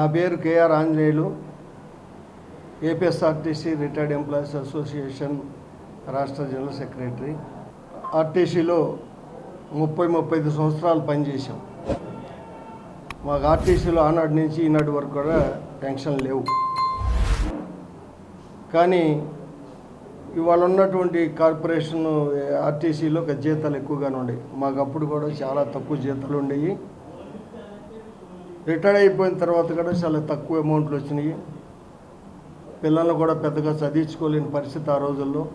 నా పేరు KR Anjaneyulu APSRTC retired employees association రాష్ట్ర జనరల్ సెక్రటరీ ఆర్టీసీలో ముప్పై ముప్పై ఐదు సంవత్సరాలు పనిచేశాం. మాకు ఆర్టీసీలో ఆనాటి నుంచి ఈనాటి వరకు కూడా పెన్షన్ లేవు. కానీ ఇవాళ ఉన్నటువంటి కార్పొరేషన్ ఆర్టీసీలో ఒక జీతాలు ఎక్కువగానే ఉండేవి మాకు అప్పుడు కూడా చాలా తక్కువ జీతాలు ఉండేవి. రిటైర్ అయిపోయిన తర్వాత కూడా చాలా తక్కువ అమౌంట్లు వచ్చినాయి. పిల్లల్ని కూడా పెద్దగా చదివించుకోలేని పరిస్థితి ఆ రోజుల్లో.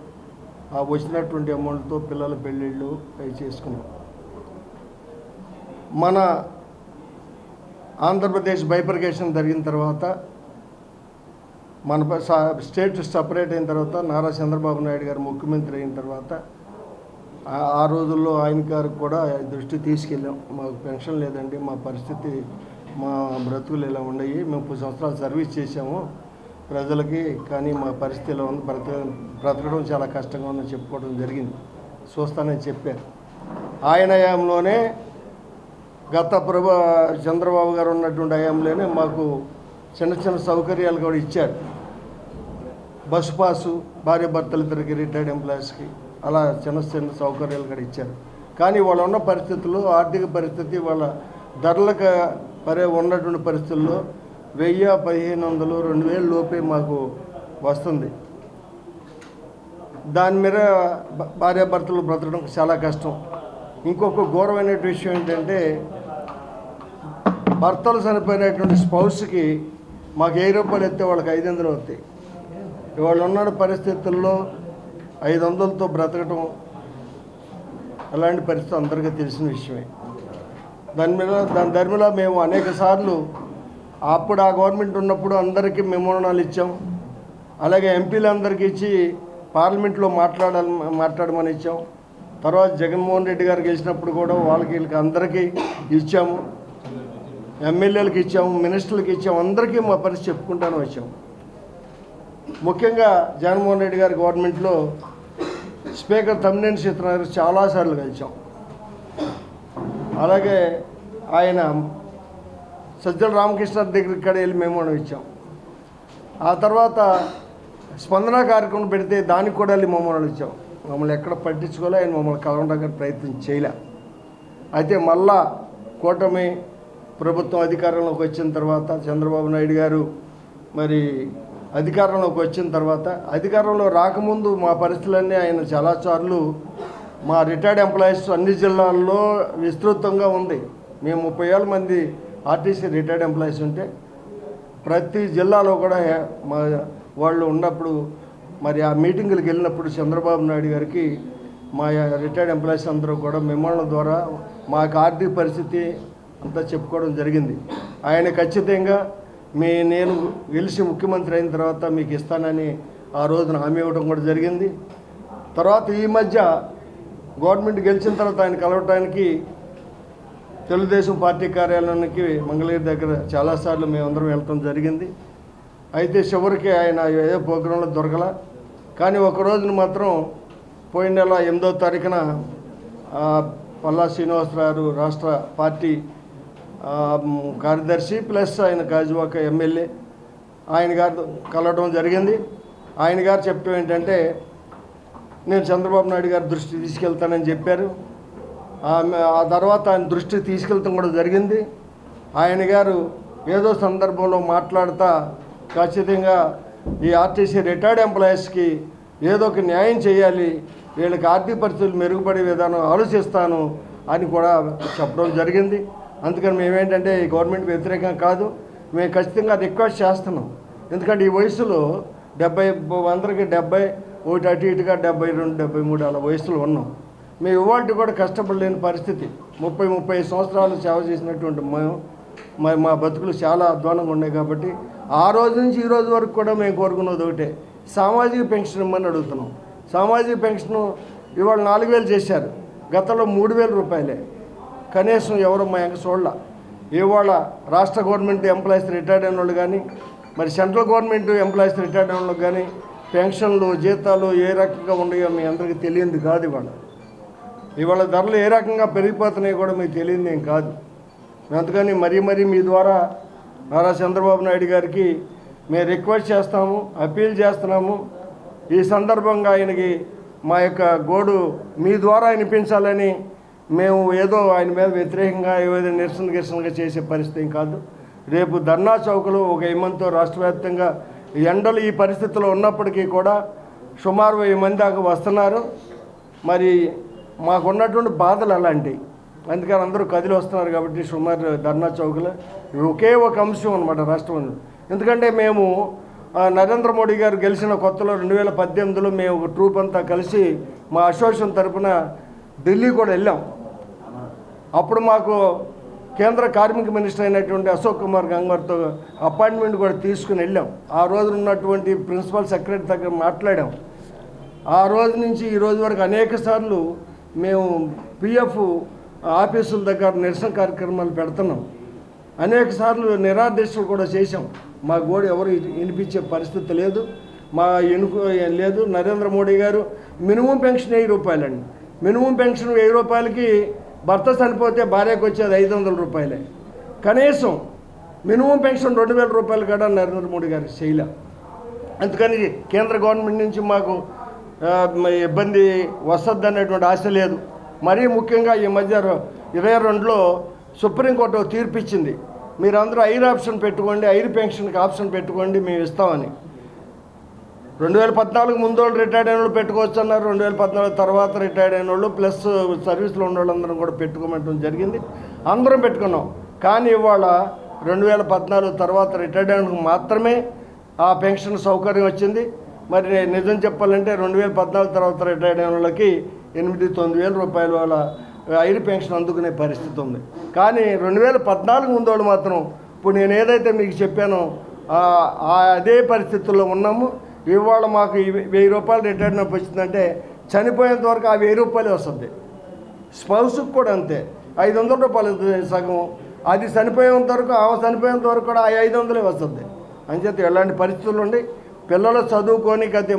ఆ వచ్చినటువంటి అమౌంట్తో పిల్లల పెళ్ళిళ్ళు అవి చేసుకున్నాం. మన ఆంధ్రప్రదేశ్ బైపర్కేషన్ జరిగిన తర్వాత మన ప- సా- స్టేట్ సపరేట్ అయిన తర్వాత నారా చంద్రబాబు నాయుడు గారు ముఖ్యమంత్రి అయిన తర్వాత ఆ- ఆ రోజుల్లో ఆయన గారికి కూడా దృష్టి తీసుకెళ్ళాం. మాకు పెన్షన్ లేదండి మా పరిస్థితి మా బ్రతుకులు ఇలా ఉన్నాయి మేము పది సంవత్సరాలు సర్వీస్ చేసాము ప్రజలకి కానీ మా పరిస్థితి ఉంది. బ్రత బ్రతకడం చాలా కష్టంగా ఉందని చెప్పుకోవడం జరిగింది. చూస్తానని చెప్పారు. ఆయన హయాంలోనే గత ప్రభు చంద్రబాబు గారు ఉన్నటువంటి హయాంలోనే మాకు చిన్న చిన్న సౌకర్యాలు కూడా ఇచ్చారు. బస్ పాసు భార్య భర్తలిద్దరికి రిటైర్డ్ ఎంప్లాయీస్కి అలా చిన్న చిన్న సౌకర్యాలు కూడా ఇచ్చారు. కానీ వాళ్ళు ఉన్న పరిస్థితులు ఆర్థిక పరిస్థితి వాళ్ళ ధరలకు పరే ఉన్నటువంటి పరిస్థితుల్లో వెయ్యి పదిహేను వందలు రెండు వేలు లోపే మాకు వస్తుంది. దాని మీద భ- భార్యాభర్తలు బ్రతకడం చాలా కష్టం. ఇంకొక ఘోరమైన విషయం ఏంటంటే భర్తలు చనిపోయినటువంటి స్పౌస్కి మాకు ఏ రూపాయలు ఎత్తే వాళ్ళకి ఐదు వందలు అవుతాయి. ఇవాళ ఉన్న పరిస్థితుల్లో ఐదు వందలతో బ్రతకటం అలాంటి పరిస్థితి అందరికీ తెలిసిన విషయమే. దాని మీద దాని ధర్మిలో మేము అనేక సార్లు అప్పుడు ఆ గవర్నమెంట్ ఉన్నప్పుడు అందరికీ మెమోరణాలు ఇచ్చాం. అలాగే ఎంపీలందరికీ ఇచ్చి పార్లమెంట్లో మాట్లాడాలి మాట్లాడమని ఇచ్చాం. తర్వాత జగన్మోహన్ రెడ్డి గారు గెలిచినప్పుడు కూడా వాళ్ళకి వీళ్ళకి అందరికీ ఇచ్చాము. ఎమ్మెల్యేలకు ఇచ్చాము మినిస్టర్లకు ఇచ్చాము. అందరికీ మా పరిస్థితి చెప్పుకుంటానే వచ్చాము ముఖ్యంగా జగన్మోహన్ రెడ్డి గారి గవర్నమెంట్లో స్పీకర్ తమ్మినేని సీతారామన్ చాలాసార్లు కలిసాం అలాగే ఆయన సజ్జల రామకృష్ణ దగ్గరికి కూడా వెళ్ళి మేము మనం ఇచ్చాం. ఆ తర్వాత స్పందన కార్యక్రమం పెడితే దానికి కూడా వెళ్ళి మమ్మల్ని ఇచ్చాం. మమ్మల్ని ఎక్కడ పట్టించుకోలే ఆయన మమ్మల్ని కలవడానికి ప్రయత్నం చేయలే. అయితే మళ్ళా కూటమి ప్రభుత్వం అధికారంలోకి వచ్చిన తర్వాత చంద్రబాబు నాయుడు గారు మరి అధికారంలోకి వచ్చిన తర్వాత అధికారంలో రాకముందు మా పరిస్థితులన్నీ ఆయన చాలాసార్లు మా రిటైర్డ్ ఎంప్లాయీస్ అన్ని జిల్లాల్లో విస్తృతంగా ఉంది. మేము ముప్పై ఏళ్ళ మంది ఆర్టీసీ రిటైర్డ్ ఎంప్లాయీస్ ఉంటే ప్రతి జిల్లాలో కూడా మా వాళ్ళు ఉన్నప్పుడు మరి ఆ మీటింగులకు వెళ్ళినప్పుడు చంద్రబాబు నాయుడు గారికి మా రిటైర్డ్ ఎంప్లాయీస్ అందరూ కూడా మిమ్మల్ని ద్వారా మాకు ఆర్థిక పరిస్థితి అంతా చెప్పుకోవడం జరిగింది. ఆయన ఖచ్చితంగా మీ నేను గెలిచి ముఖ్యమంత్రి అయిన తర్వాత మీకు ఇస్తానని ఆ రోజున హామీ ఇవ్వడం కూడా జరిగింది. తర్వాత ఈ మధ్య గవర్నమెంట్ గెలిచిన తర్వాత ఆయన కలవటానికి తెలుగుదేశం పార్టీ కార్యాలయానికి మంగళగిరి దగ్గర చాలాసార్లు మేమందరం వెళ్ళటం జరిగింది. అయితే చివరికి ఆయన ఏ ప్రోగ్రాంలో దొరకల. కానీ ఒక రోజున మాత్రం పోయిన నెల ఎనిమిదో తారీఖున పల్లా శ్రీనివాసరావు రాష్ట్ర పార్టీ కార్యదర్శి ప్లస్ ఆయన గాజువాక ఎమ్మెల్యే ఆయన గారు కలవడం జరిగింది. ఆయన గారు చెప్పడం ఏంటంటే నేను చంద్రబాబు నాయుడు గారి దృష్టి తీసుకెళ్తానని చెప్పారు. ఆ తర్వాత ఆయన దృష్టి తీసుకెళ్తాం కూడా జరిగింది. ఆయన గారు ఏదో సందర్భంలో మాట్లాడతా ఖచ్చితంగా ఈ ఆర్టీసీ రిటైర్డ్ ఎంప్లాయీస్కి ఏదో ఒక న్యాయం చేయాలి వీళ్ళకి ఆర్థిక పరిస్థితులు మెరుగుపడే విధానం ఆలోచిస్తాను అని కూడా చెప్పడం జరిగింది. అందుకని మేమేంటంటే ఈ గవర్నమెంట్ వ్యతిరేకం కాదు. మేము ఖచ్చితంగా రిక్వెస్ట్ చేస్తున్నాం. ఎందుకంటే ఈ వయసులో డెబ్బై అందరికి డెబ్బై ఒకటి అటు ఇటుగా డెబ్బై రెండు డెబ్బై మూడు అలా వయసులో ఉన్నాం. మేము ఇవాళ కూడా కష్టపడలేని పరిస్థితి. ముప్పై ముప్పై సంవత్సరాలు సేవ చేసినటువంటి మేము మా- మా బతుకులు చాలా అధ్వానంగా ఉన్నాయి కాబట్టి ఆ రోజు నుంచి ఈ రోజు వరకు కూడా మేము కోరుకున్నది ఒకటే. సామాజిక పెన్షన్ ఇమ్మని అడుగుతున్నాం. సామాజిక పెన్షన్ ఇవాళ నాలుగు వేలు చేశారు. గతంలో మూడు వేల రూపాయలే. కనీసం ఎవరు మా యొక్క చూడాల. ఇవాళ రాష్ట్ర గవర్నమెంట్ ఎంప్లాయీస్ రిటైర్డ్ అయిన వాళ్ళు కానీ మరి సెంట్రల్ గవర్నమెంట్ ఎంప్లాయీస్ రిటైర్డ్ అయిన వాళ్ళకి కానీ పెన్షన్లు జీతాలు ఏ రకంగా ఉన్నాయో మీ అందరికీ తెలియంది కాదు ఇవాళ. ఇవాళ ధరలు ఏ రకంగా పెరిగిపోతున్నాయో కూడా మీకు తెలియంది ఏం కాదు. అందుకని మరీ మరీ మీ ద్వారా నారా చంద్రబాబు నాయుడు గారికి మేము రిక్వెస్ట్ చేస్తాము అప్పీల్ చేస్తున్నాము. ఈ సందర్భంగా ఆయనకి మా యొక్క గోడు మీ ద్వారా వినిపించాలని మేము ఏదో ఆయన మీద వ్యతిరేకంగా ఏదో నిరసన గిరసనగా చేసే పరిస్థితి ఏం కాదు. రేపు ధర్నా చౌకలు ఒక ఇమ్మంతో రాష్ట్రవ్యాప్తంగా ఎండలు ఈ పరిస్థితిలో ఉన్నప్పటికీ కూడా సుమారు వెయ్యి మంది దాకా వస్తున్నారు. మరి మాకున్నటువంటి బాధలు అలాంటివి అందుకని అందరూ కదిలి వస్తున్నారు కాబట్టి సుమారు ధర్నా చౌకలో. ఇవి ఒకే ఒక అంశం అనమాట రాష్ట్రంలో ఎందుకంటే మేము నరేంద్ర మోడీ గారు గెలిచిన కొత్తలో రెండు వేల పద్దెనిమిదిలో మేము ఒక ట్రూప్ అంతా కలిసి మా అసోసియేషన్ తరఫున ఢిల్లీ కూడా వెళ్ళాం. అప్పుడు మాకు కేంద్ర కార్మిక మినిస్టర్ అయినటువంటి అశోక్ కుమార్ గంగ్వార్తో అపాయింట్మెంట్ కూడా తీసుకుని వెళ్ళాం. ఆ రోజు ఉన్నటువంటి ప్రిన్సిపల్ సెక్రటరీ దగ్గర మాట్లాడాం. ఆ రోజు నుంచి ఈ రోజు వరకు అనేక సార్లు మేము పిఎఫ్ ఆఫీసుల దగ్గర నిరసన కార్యక్రమాలు పెడుతున్నాం. అనేక సార్లు నిరాదేశాలు కూడా చేశాం. మా గోడు ఎవరు వినిపించే పరిస్థితి లేదు. మా ఎనుకు లేదు. నరేంద్ర మోడీ గారు మినిమం పెన్షన్ వెయ్యి రూపాయలండి. మినిమం పెన్షన్ వెయ్యి రూపాయలకి భర్త చనిపోతే భార్యకు వచ్చేది ఐదు వందల రూపాయలే. కనీసం మినిమం పెన్షన్ రెండు వేల రూపాయలు కూడా నరేంద్ర మోడీ గారు శైల. అందుకని కేంద్ర గవర్నమెంట్ నుంచి మాకు ఇబ్బంది వస్తుంది అనేటువంటి ఆశ లేదు. మరీ ముఖ్యంగా ఈ మధ్య ఇరవై రెండులో సుప్రీంకోర్టు ఒక తీర్పు ఇచ్చింది. మీరందరూ ఐర్ ఆప్షన్ పెట్టుకోండి ఐర్ పెన్షన్కి ఆప్షన్ పెట్టుకోండి మేము ఇస్తామని. రెండు వేల పద్నాలుగు ముందు వాళ్ళు రిటైర్డ్ అయిన వాళ్ళు పెట్టుకోవచ్చు అన్నారు రెండు వేల పద్నాలుగు తర్వాత రిటైర్డ్ అయిన వాళ్ళు ప్లస్ సర్వీస్లో ఉన్న వాళ్ళందరం కూడా పెట్టుకోమంటం జరిగింది. అందరం పెట్టుకున్నాం. కానీ ఇవాళ రెండు వేల పద్నాలుగు తర్వాత రిటైర్డ్ అయిన మాత్రమే ఆ పెన్షన్ సౌకర్యం వచ్చింది. మరి నిజం చెప్పాలంటే రెండు వేల పద్నాలుగు తర్వాత రిటైర్డ్ అయిన వాళ్ళకి ఎనిమిది తొమ్మిది వేల రూపాయల వాళ్ళ ఐదు పెన్షన్ అందుకునే పరిస్థితి ఉంది. కానీ రెండు వేల పద్నాలుగు ముందు వాళ్ళు మాత్రం ఇప్పుడు నేను ఏదైతే మీకు చెప్పానో ఆ అదే పరిస్థితుల్లో ఉన్నాము. ఇవాళ మాకు వెయ్యి రూపాయలు రిటైర్మెంట్ వచ్చిందంటే చనిపోయేంత వరకు ఆ వెయ్యి రూపాయలు వస్తుంది. స్పౌస్కి కూడా అంతే. ఐదు వందల రూపాయలు అవుతుంది సగం. అది చనిపోయేంత వరకు ఆమె చనిపోయేంత వరకు కూడా ఆ ఐదు వందలే వస్తుంది. అంచేత ఎలాంటి పరిస్థితులు ఉండి పిల్లలు చదువుకొని అది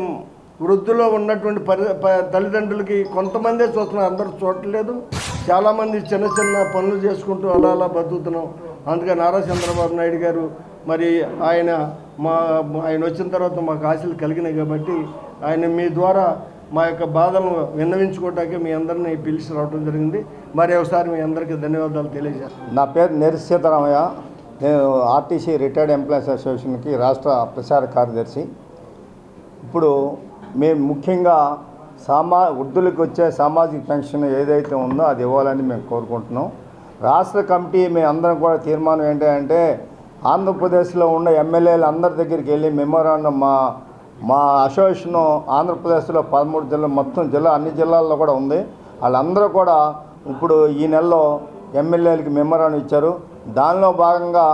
వృద్ధులో ఉన్నటువంటి పరి ప- తల్లిదండ్రులకి కొంతమందే చూస్తున్నారు. అందరూ చూడట్లేదు. చాలామంది చిన్న చిన్న పనులు చేసుకుంటూ అలా అలా బతుకుతున్నాం. అందుకని నారా చంద్రబాబు నాయుడు గారు మరి ఆయన మా ఆయన వచ్చిన తర్వాత మాకు ఆశలు కలిగినాయి కాబట్టి ఆయన మీ ద్వారా మా యొక్క బాధలను విన్నవించుకోవటానికి మీ అందరినీ పిలిచి రావడం జరిగింది. మరి ఒకసారి మీ అందరికీ ధన్యవాదాలు తెలియజేస్తాను. నా పేరు నేరు సీతారామయ్య. నేను ఆర్టీసీ రిటైర్డ్ ఎంప్లాయీస్ అసోసియేషన్కి రాష్ట్ర ప్రచార కార్యదర్శి. ఇప్పుడు మేము ముఖ్యంగా సామా వృద్ధులకు వచ్చే సామాజిక పెన్షన్ ఏదైతే ఉందో అది ఇవ్వాలని మేము కోరుకుంటున్నాం. రాష్ట్ర కమిటీ మేము అందరం కూడా తీర్మానం ఏంటంటే ఆంధ్రప్రదేశ్లో ఉన్న ఎమ్మెల్యేలు అందరి దగ్గరికి వెళ్ళి మెమోరాండం మా మా అసోసియేషన్ ఆంధ్రప్రదేశ్లో పదమూడు జిల్లా మొత్తం జిల్లా అన్ని జిల్లాల్లో కూడా ఉంది. వాళ్ళందరూ కూడా ఇప్పుడు ఈ నెలలో ఎమ్మెల్యేలకి మెమోరాండం ఇచ్చారు. దానిలో భాగంగా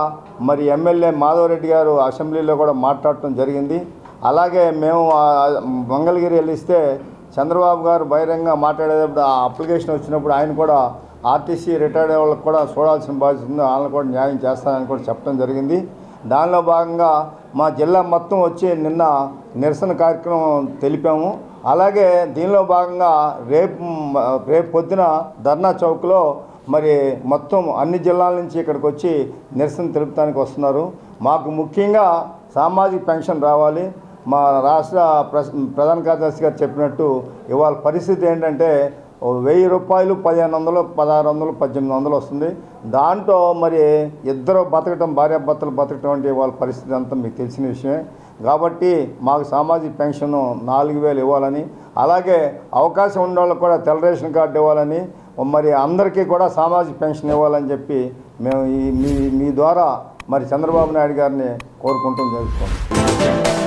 మరి ఎమ్మెల్యే మాధవరెడ్డి గారు అసెంబ్లీలో కూడా మాట్లాడటం జరిగింది. అలాగే మేము మంగళగిరి వెళ్ళిస్తే చంద్రబాబు గారు బహిరంగ మాట్లాడేటప్పుడు ఆ అప్లికేషన్ వచ్చినప్పుడు ఆయన కూడా ఆర్టీసీ రిటైర్డ్ వాళ్ళకి కూడా చూడాల్సిన బాధ్యత ఉంది. వాళ్ళని కూడా న్యాయం చేస్తానని కూడా చెప్పడం జరిగింది. దానిలో భాగంగా మా జిల్లా మొత్తం వచ్చి నిన్న నిరసన కార్యక్రమం తెలిపాము. అలాగే దీనిలో భాగంగా రేపు రేపు పొద్దున ధర్నా చౌక్లో మరి మొత్తం అన్ని జిల్లాల నుంచి ఇక్కడికి వచ్చి నిరసన తెలుపడానికి వస్తున్నారు. మాకు ముఖ్యంగా సామాజిక పెన్షన్ రావాలి. మా రాష్ట్ర ప్రధాన కార్యదర్శి గారు చెప్పినట్టు ఇవాళ పరిస్థితి ఏంటంటే వెయ్యి రూపాయలు పదిహేను వందలు పదహారు వందలు పద్దెనిమిది వందలు వస్తుంది. దాంట్లో మరి ఇద్దరు బతకటం భార్యాభర్తలు బతకటం అంటే వాళ్ళ పరిస్థితి అంతా మీకు తెలిసిన విషయమే. కాబట్టి మాకు సామాజిక పెన్షన్ నాలుగు వేలు ఇవ్వాలని అలాగే అవకాశం ఉన్న వాళ్ళకి కూడా తెల్ల రేషన్ కార్డు ఇవ్వాలని మరి అందరికీ కూడా సామాజిక పెన్షన్ ఇవ్వాలని చెప్పి మేము ఈ మీ మీ ద్వారా మరి చంద్రబాబు నాయుడు గారిని కోరుకుంటూ జరుగుతాం